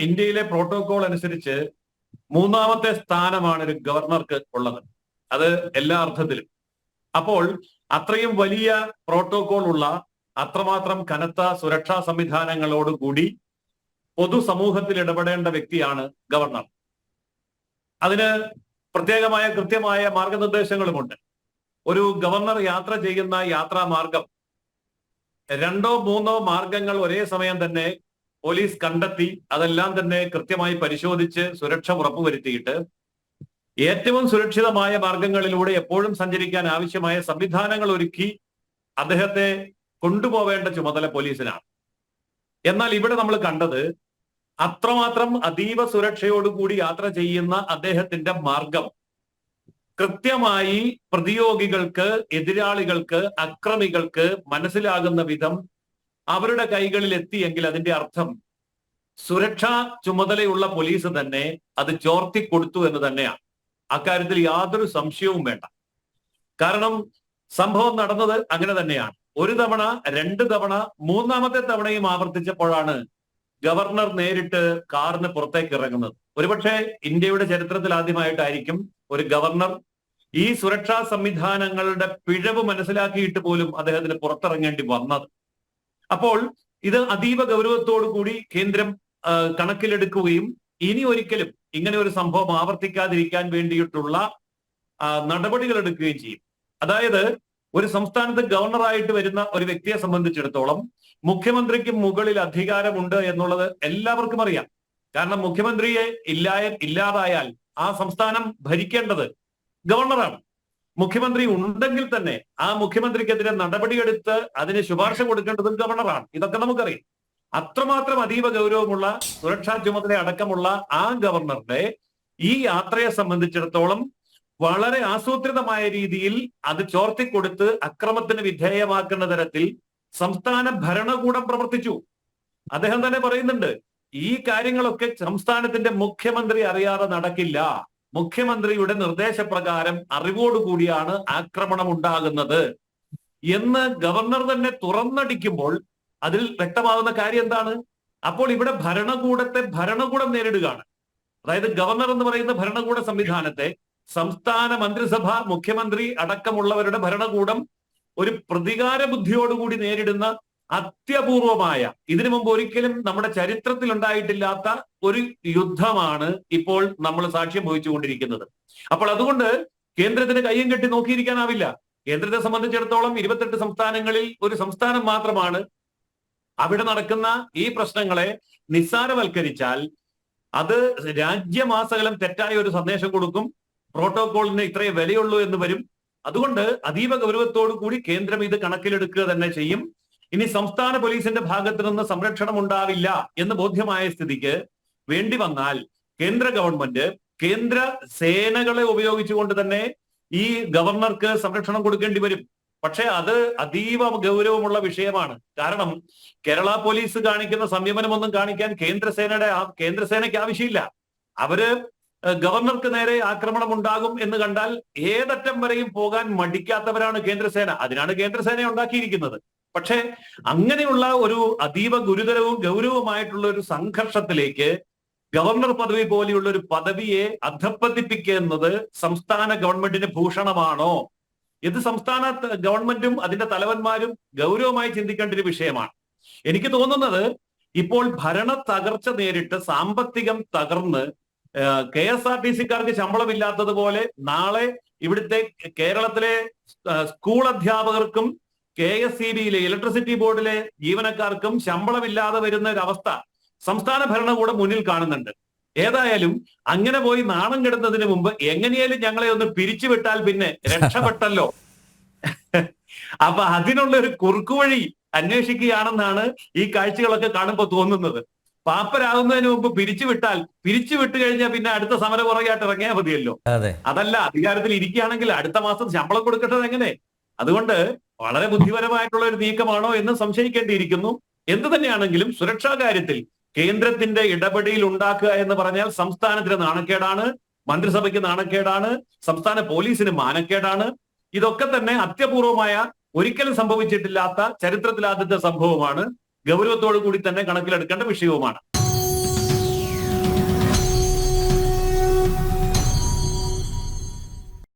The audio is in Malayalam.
ഇന്ത്യയിലെ പ്രോട്ടോകോൾ അനുസരിച്ച് മൂന്നാമത്തെ സ്ഥാനമാണ് ഒരു ഗവർണർക്ക് ഉള്ളത്. അത് എല്ലാ അർത്ഥത്തിലും. അപ്പോൾ അത്രയും വലിയ പ്രോട്ടോകോൾ ഉള്ള അത്രമാത്രം കനത്ത സുരക്ഷാ സംവിധാനങ്ങളോട് കൂടി പൊതുസമൂഹത്തിൽ ഇടപെടേണ്ട വ്യക്തിയാണ് ഗവർണർ അതിന് പ്രത്യേകമായ കൃത്യമായ മാർഗനിർദ്ദേശങ്ങളുമുണ്ട്. ഒരു ഗവർണർ യാത്ര ചെയ്യുന്ന യാത്രാ മാർഗം രണ്ടോ മൂന്നോ മാർഗങ്ങൾ ഒരേ സമയം തന്നെ പോലീസ് കണ്ടെത്തി അതെല്ലാം തന്നെ കൃത്യമായി പരിശോധിച്ച് സുരക്ഷ ഉറപ്പുവരുത്തിയിട്ട് ഏറ്റവും സുരക്ഷിതമായ മാർഗങ്ങളിലൂടെ എപ്പോഴും സഞ്ചരിക്കാൻ ആവശ്യമായ സംവിധാനങ്ങൾ ഒരുക്കി അദ്ദേഹത്തെ കൊണ്ടുപോവേണ്ട ചുമതല പോലീസിനാണ്. എന്നാൽ ഇവിടെ നമ്മൾ കണ്ടത് അത്രമാത്രം അതീവ സുരക്ഷയോടുകൂടി യാത്ര ചെയ്യുന്ന അദ്ദേഹത്തിന്റെ മാർഗം കൃത്യമായി പ്രതിയോഗികൾക്ക് എതിരാളികൾക്ക് അക്രമികൾക്ക് മനസ്സിലാകുന്ന വിധം അവരുടെ കൈകളിൽ എത്തിയെങ്കിൽ അതിന്റെ അർത്ഥം സുരക്ഷാ ചുമതലയുള്ള പോലീസ് തന്നെ അത് ചോർത്തി കൊടുത്തു എന്ന് തന്നെയാണ്. അക്കാര്യത്തിൽ യാതൊരു സംശയവും വേണ്ട. കാരണം സംഭവം നടന്നത് അങ്ങനെ തന്നെയാണ്. ഒരു തവണ രണ്ട് തവണ മൂന്നാമത്തെ തവണയും ആവർത്തിച്ചപ്പോഴാണ് ഗവർണർ നേരിട്ട് കാറിന് പുറത്തേക്ക് ഇറങ്ങുന്നത്. ഒരുപക്ഷെ ഇന്ത്യയുടെ ചരിത്രത്തിൽ ആദ്യമായിട്ടായിരിക്കും ഒരു ഗവർണർ ഈ സുരക്ഷാ സംവിധാനങ്ങളുടെ പിഴവ് മനസ്സിലാക്കിയിട്ട് പോലും അദ്ദേഹത്തിന് പുറത്തിറങ്ങേണ്ടി വന്നത്. അപ്പോൾ ഇത് അതീവ ഗൗരവത്തോടു കൂടി കേന്ദ്രം കണക്കിലെടുക്കുകയും ഇനി ഒരിക്കലും ഇങ്ങനെ ഒരു സംഭവം ആവർത്തിക്കാതിരിക്കാൻ വേണ്ടിയിട്ടുള്ള നടപടികൾ എടുക്കുകയും ചെയ്യും. അതായത് ഒരു സംസ്ഥാനത്ത് ഗവർണറായിട്ട് വരുന്ന ഒരു വ്യക്തിയെ സംബന്ധിച്ചിടത്തോളം മുഖ്യമന്ത്രിക്ക് മുകളിൽ അധികാരമുണ്ട് എന്നുള്ളത് എല്ലാവർക്കും അറിയാം. കാരണം മുഖ്യമന്ത്രിയെ ഇല്ലായ ഇല്ലാതായാൽ ആ സംസ്ഥാനം ഭരിക്കേണ്ടത് ഗവർണറാണ്. മുഖ്യമന്ത്രി ഉണ്ടെങ്കിൽ തന്നെ ആ മുഖ്യമന്ത്രിക്കെതിരെ നടപടിയെടുത്ത് അതിന് ശുപാർശ കൊടുക്കേണ്ടതും ഗവർണറാണ്. ഇതൊക്കെ നമുക്കറിയാം. അത്രമാത്രം അതീവ ഗൗരവമുള്ള സുരക്ഷാ ചുമതല അടക്കമുള്ള ആ ഗവർണറുടെ ഈ യാത്രയെ സംബന്ധിച്ചിടത്തോളം വളരെ ആസൂത്രിതമായ രീതിയിൽ അത് ചോർത്തിക്കൊടുത്ത് അക്രമത്തിന് വിധേയമാക്കുന്ന തരത്തിൽ സംസ്ഥാന ഭരണകൂടം പ്രവർത്തിച്ചു. അദ്ദേഹം തന്നെ പറയുന്നുണ്ട് ഈ കാര്യങ്ങളൊക്കെ സംസ്ഥാനത്തിന്റെ മുഖ്യമന്ത്രി അറിയാതെ നടക്കില്ല. മുഖ്യമന്ത്രിയുടെ നിർദ്ദേശപ്രകാരം അറിവോടുകൂടിയാണ് ആക്രമണം ഉണ്ടാകുന്നത് എന്ന് ഗവർണർ തന്നെ തുറന്നടിക്കുമ്പോൾ അതിൽ വ്യക്തമാകുന്ന കാര്യം എന്താണ്? അപ്പോൾ ഇവിടെ ഭരണകൂടത്തെ ഭരണകൂടം നേരിടുകയാണ്. അതായത് ഗവർണർ എന്ന് പറയുന്ന ഭരണകൂട സംവിധാനത്തെ സംസ്ഥാന മന്ത്രിസഭ മുഖ്യമന്ത്രി അടക്കമുള്ളവരുടെ ഭരണകൂടം ഒരു പ്രതികാര ബുദ്ധിയോടുകൂടി നേരിടുന്ന അത്യപൂർവമായ ഇതിനു മുമ്പ് ഒരിക്കലും നമ്മുടെ ചരിത്രത്തിൽ ഉണ്ടായിട്ടില്ലാത്ത ഒരു യുദ്ധമാണ് ഇപ്പോൾ നമ്മൾ സാക്ഷ്യം വഹിച്ചുകൊണ്ടിരിക്കുന്നത്. അപ്പോൾ അതുകൊണ്ട് കേന്ദ്രത്തിന് കയ്യും കെട്ടി നോക്കിയിരിക്കാനാവില്ല. കേന്ദ്രത്തെ സംബന്ധിച്ചിടത്തോളം ഇരുപത്തെട്ട് സംസ്ഥാനങ്ങളിൽ ഒരു സംസ്ഥാനം മാത്രമാണ്. അവിടെ നടക്കുന്ന ഈ പ്രശ്നങ്ങളെ നിസ്സാരവൽക്കരിച്ചാൽ അത് രാജ്യമാസകലം തെറ്റായ ഒരു സന്ദേശം കൊടുക്കും. പ്രോട്ടോകോളിന് ഇത്രയേ വിലയുള്ളൂ എന്ന് വരും. അതുകൊണ്ട് അതീവ ഗൗരവത്തോടു കൂടി കേന്ദ്രം ഇത് കണക്കിലെടുക്കുക തന്നെ ചെയ്യും. ഇനി സംസ്ഥാന പോലീസിന്റെ ഭാഗത്ത് നിന്ന് സംരക്ഷണം ഉണ്ടാവില്ല എന്ന് ബോധ്യമായ സ്ഥിതിക്ക് വേണ്ടി വന്നാൽ കേന്ദ്ര ഗവൺമെന്റ് കേന്ദ്ര സേനകളെ ഉപയോഗിച്ചുകൊണ്ട് തന്നെ ഈ ഗവർണർക്ക് സംരക്ഷണം കൊടുക്കേണ്ടി വരും. പക്ഷെ അത് അതീവ ഗൗരവമുള്ള വിഷയമാണ്. കാരണം കേരള പോലീസ് കാണിക്കുന്ന സംയമനമൊന്നും കാണിക്കാൻ കേന്ദ്രസേനയുടെ കേന്ദ്രസേനയ്ക്ക് ആവശ്യമില്ല. അവർ ഗവർണർക്ക് നേരെ ആക്രമണം ഉണ്ടാകും എന്ന് കണ്ടാൽ ഏതറ്റം വരെയും പോകാൻ മടിക്കാത്തവരാണ് കേന്ദ്രസേന അതിനാണ് കേന്ദ്രസേന ഉണ്ടാക്കിയിരിക്കുന്നത്. പക്ഷേ അങ്ങനെയുള്ള ഒരു അതീവ ഗുരുതരവും ഗൗരവമായിട്ടുള്ള ഒരു സംഘർഷത്തിലേക്ക് ഗവർണർ പദവി പോലെയുള്ള ഒരു പദവിയെ അധപ്പതിപ്പിക്കുന്നത് സംസ്ഥാന ഗവൺമെന്റിന് ഭൂഷണമാണോ? ഇത് സംസ്ഥാന ഗവൺമെന്റും അതിന്റെ തലവന്മാരും ഗൗരവമായി ചിന്തിക്കേണ്ട ഒരു വിഷയമാണ്. എനിക്ക് തോന്നുന്നത് ഇപ്പോൾ ഭരണ തകർച്ച നേരിട്ട് സാമ്പത്തികം തകർന്ന് കെ എസ് ആർ ടി സിക്കാർക്ക് ശമ്പളമില്ലാത്തതുപോലെ നാളെ ഇവിടുത്തെ കേരളത്തിലെ സ്കൂൾ അധ്യാപകർക്കും കെ എസ് സി ബിയിലെ ഇലക്ട്രിസിറ്റി ബോർഡിലെ ജീവനക്കാർക്കും ശമ്പളമില്ലാതെ വരുന്ന ഒരു അവസ്ഥ സംസ്ഥാന ഭരണകൂടം മുന്നിൽ കാണുന്നുണ്ട്. ഏതായാലും അങ്ങനെ പോയി നാണം കെടുന്നതിന് മുമ്പ് എങ്ങനെയാലും ഞങ്ങളെ ഒന്ന് പിരിച്ചുവിട്ടാൽ പിന്നെ രക്ഷപ്പെട്ടല്ലോ. അപ്പൊ അതിനുള്ള ഒരു കുറുക്കുവഴി അന്വേഷിക്കുകയാണെന്നാണ് ഈ കാഴ്ചകളൊക്കെ കാണുമ്പോൾ തോന്നുന്നത്. പാപ്പരാകുന്നതിന് മുമ്പ് പിരിച്ചുവിട്ടാൽ പിരിച്ചുവിട്ട് കഴിഞ്ഞാൽ പിന്നെ അടുത്ത സമര പുറകെയായിട്ട് ഇറങ്ങിയാൽ മതിയല്ലോ. അതെ. അതല്ല അധികാരത്തിൽ ഇരിക്കുകയാണെങ്കിൽ അടുത്ത മാസം ശമ്പളം കൊടുക്കേണ്ടത് എങ്ങനെ? അതുകൊണ്ട് വളരെ ബുദ്ധിപരമായിട്ടുള്ള ഒരു നീക്കമാണോ എന്ന് സംശയിക്കേണ്ടിയിരിക്കുന്നു. എന്ത് തന്നെയാണെങ്കിലും സുരക്ഷാ കാര്യത്തിൽ കേന്ദ്രത്തിന്റെ ഇടപെടിയിൽ ഉണ്ടാക്കുക എന്ന് പറഞ്ഞാൽ സംസ്ഥാനത്തിന് നാണക്കേടാണ് മന്ത്രിസഭയ്ക്ക് നാണക്കേടാണ് സംസ്ഥാന പോലീസിന് മാനക്കേടാണ്. ഇതൊക്കെ തന്നെ അത്യപൂർവമായ ഒരിക്കലും സംഭവിച്ചിട്ടില്ലാത്ത ചരിത്രത്തിലാദ്യത്തെ സംഭവമാണ്. ഗൗരവത്തോടു കൂടി തന്നെ കണക്കിലെടുക്കേണ്ട വിഷയവുമാണ്.